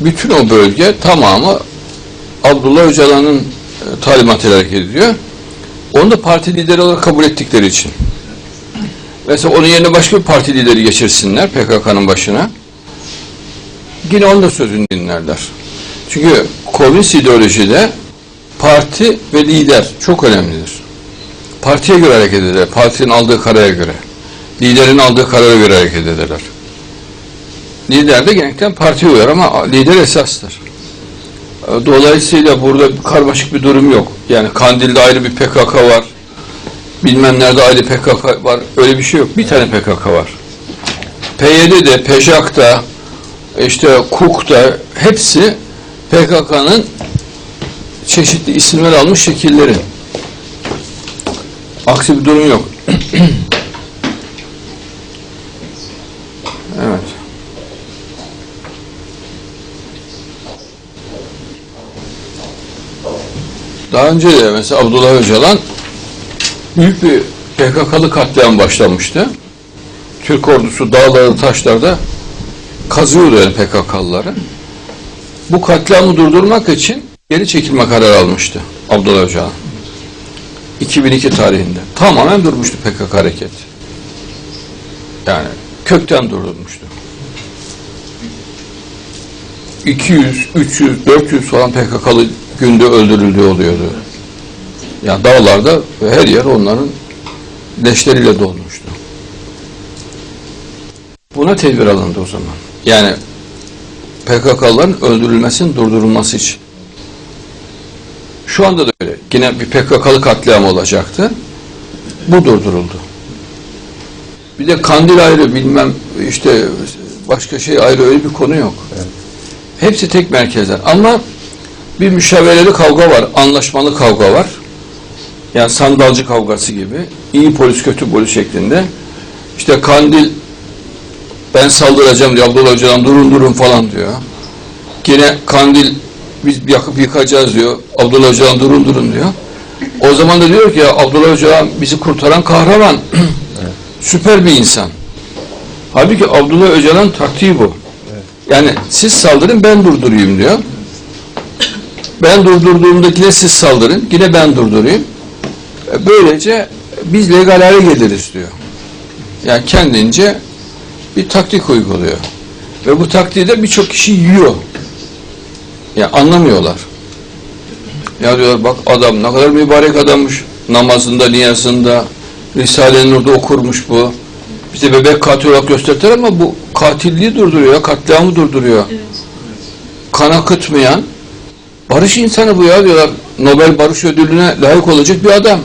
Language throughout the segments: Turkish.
bütün o bölge tamamı Abdullah Öcalan'ın e, talimatıyla hareket ediyor. Onu da parti lideri olarak kabul ettikleri için. Mesela onun yerine başka bir parti lideri geçirsinler PKK'nın başına. Yine onun da sözünü dinlerler. Çünkü komünist ideolojide parti ve lider çok önemlidir. Partiye göre hareket eder. Partinin aldığı karara göre. Liderin aldığı karara göre hareket ederler. Lider de genellikle partiye uyar ama lider esastır. Dolayısıyla burada karmaşık bir durum yok. Yani Kandil'de ayrı bir PKK var. Bilmem nerede ayrı PKK var. Öyle bir şey yok. Bir tane PKK var. PYD'de, PEJAK'ta, işte KUK'ta hepsi PKK'nın çeşitli isimler almış şekilleri. Aksi bir durum yok. evet. Daha önce de mesela Abdullah Öcalan büyük bir PKK'lı katliam başlamıştı. Türk ordusu dağlarda, taşlarda kazıyordu yani PKK'lıları. Bu katliamı durdurmak için geri çekilme kararı almıştı Abdullah Öcalan. 2002 tarihinde. Tamamen durmuştu PKK hareket. Yani kökten durdurmuştu. 200, 300, 400 falan PKK'lı günde öldürüldüğü oluyordu. Yani dağlarda ve her yer onların leşleriyle dolmuştu. Buna tedbir alındı o zaman. Yani PKK'ların öldürülmesinin durdurulması için. Şu anda da öyle. Yine bir PKK'lı katliam olacaktı. Bu durduruldu. Bir de Kandil ayrı bilmem işte başka şey ayrı öyle bir konu yok. Hepsi tek merkezler. Ama bir müşavireli kavga var. Anlaşmalı kavga var. Yani sandalcı kavgası gibi. iyi polis kötü polis şeklinde. İşte Kandil ben saldıracağım diyor. Abdullah Öcalan durun durun falan diyor. Yine Kandil biz yakıp yıkacağız diyor. Abdullah Öcalan durun durun diyor. O zaman da diyor ki ya Abdullah Öcalan bizi kurtaran kahraman. Süper bir insan. Halbuki Abdullah Öcalan taktiği bu. Yani siz saldırın ben durdurayım diyor. Ben durdurduğumda yine siz saldırın. Yine ben durdurayım. E, Böylece biz legal hale geliriz diyor. Yani kendince bir taktik uyguluyor. Ve bu taktiği de birçok kişi yiyor. Yani anlamıyorlar. Ya diyorlar bak adam ne kadar mübarek adammış. Namazında, niyazında, Risale-i Nur'da okurmuş bu. Bize bebek katil olarak gösterdiler ama bu katilliği durduruyor, katliamı durduruyor. Kan akıtmayan, barış insanı bu ya diyorlar. Nobel Barış Ödülü'ne layık olacak bir adam.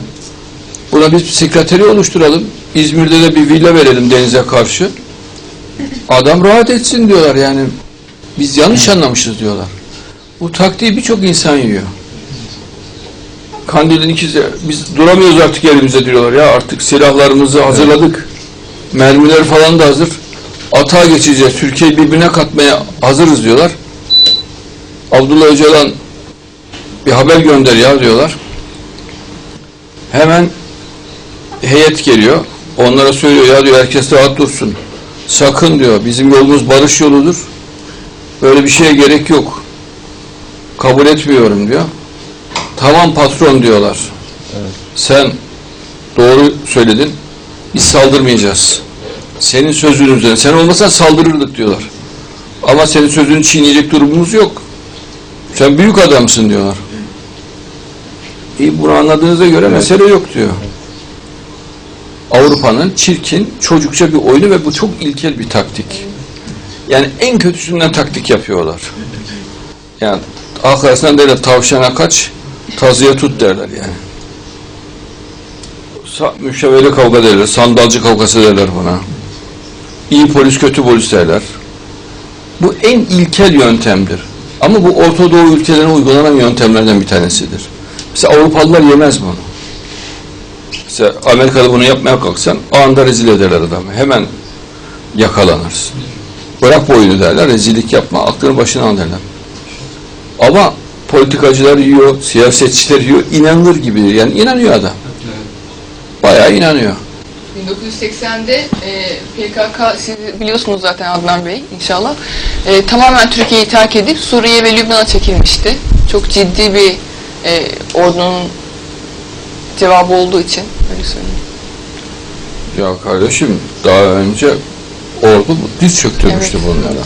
Buna biz bir sekreteri oluşturalım. İzmir'de de bir villa verelim denize karşı. Adam rahat etsin diyorlar yani. Biz yanlış anlamışız diyorlar. Bu taktiği birçok insan yiyor. Kandil'in ikisi biz duramıyoruz artık yerimizde diyorlar ya artık silahlarımızı hazırladık. Mermiler falan da hazır. Atağa geçeceğiz. Türkiye'yi birbirine katmaya hazırız diyorlar. Abdullah Öcalan bir haber gönder ya diyorlar. Hemen heyet geliyor. Onlara söylüyor ya diyor herkes rahat dursun. Sakın diyor bizim yolumuz barış yoludur. Böyle bir şeye gerek yok. Kabul etmiyorum diyor. Tamam patron diyorlar. Sen doğru söyledin. Biz saldırmayacağız. Senin sözün üzerine. Sen olmasan saldırırdık diyorlar. Ama senin sözünü çiğneyecek durumumuz yok. Sen büyük adamsın diyorlar. İyi bunu anladığınıza göre mesele yok diyor. Avrupa'nın çirkin, çocukça bir oyunu ve bu çok ilkel bir taktik. Yani en kötüsünden taktik yapıyorlar. Yani arkasından derler tavşana kaç, tazıya tut derler yani. Sa müşaveli kavga derler, sandalcı kavgası derler buna. İyi polis, kötü polis derler. Bu en ilkel yöntemdir. Ama bu Orta Doğu ülkelerine uygulanan yöntemlerden bir tanesidir. Mesela Avrupalılar yemez bunu. Mesela Amerika'da bunu yapmaya kalksan anında rezil ederler adamı. Hemen yakalanırsın. Bırak bu oyunu derler, rezillik yapma, aklını başına al derler. Ama politikacılar yiyor, siyasetçiler yiyor, inanılır gibi. Yani inanıyor adam. Bayağı inanıyor. 1980'de e, PKK, siz biliyorsunuz zaten Adnan Bey inşallah, e, tamamen Türkiye'yi terk edip Suriye ve Lübnan'a çekilmişti. Çok ciddi bir e, ordunun cevabı olduğu için öyle söyleyeyim. Ya kardeşim daha önce ordu diz çöktürmüştü Evet. bunlara.